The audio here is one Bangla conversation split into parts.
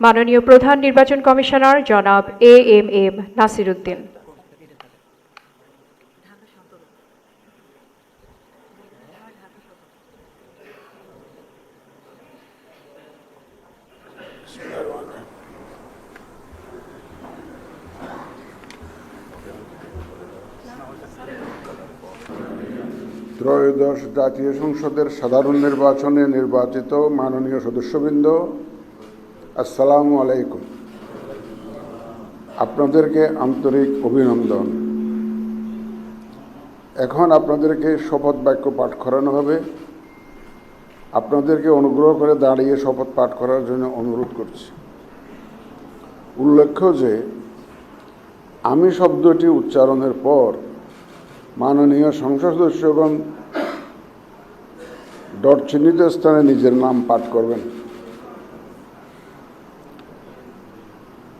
মাননীয় প্রধান নির্বাচন কমিশনার জনাব A M M Nasir Uddin ত্রয়োদশ জাতীয় সংসদের সাধারণ নির্বাচনে নির্বাচিত মাননীয় সদস্যবৃন্দ আসসালামু আলাইকুম। আপনাদেরকে আন্তরিক অভিনন্দন। এখন আপনাদেরকে শপথ বাক্য পাঠ করানো হবে। আপনাদেরকে অনুগ্রহ করে দাঁড়িয়ে শপথ পাঠ করার জন্য অনুরোধ করছি। উল্লেখ্য যে, আমি শব্দটি উচ্চারণের পর মাননীয় সংসদ সদস্যগণ ডট চিহ্নিত স্থানে নিজের নাম পাঠ করবেন।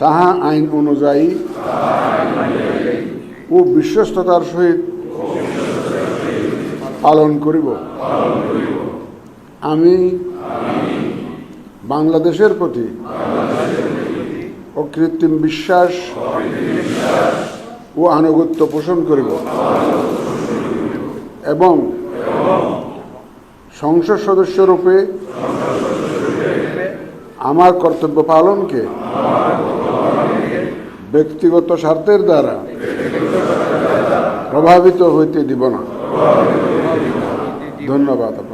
তাহা আইন অনুযায়ী ও বিশ্বস্ততার সহিত পালন করিব। আমি বাংলাদেশের প্রতি অকৃত্রিম বিশ্বাস ও আনুগত্য পোষণ করিব এবং সংসদ সদস্য রূপে আমার কর্তব্য পালনকে ব্যক্তিগত স্বার্থের দ্বারা প্রভাবিত হইতে দিব না। ধন্যবাদ আপনাদের সবাই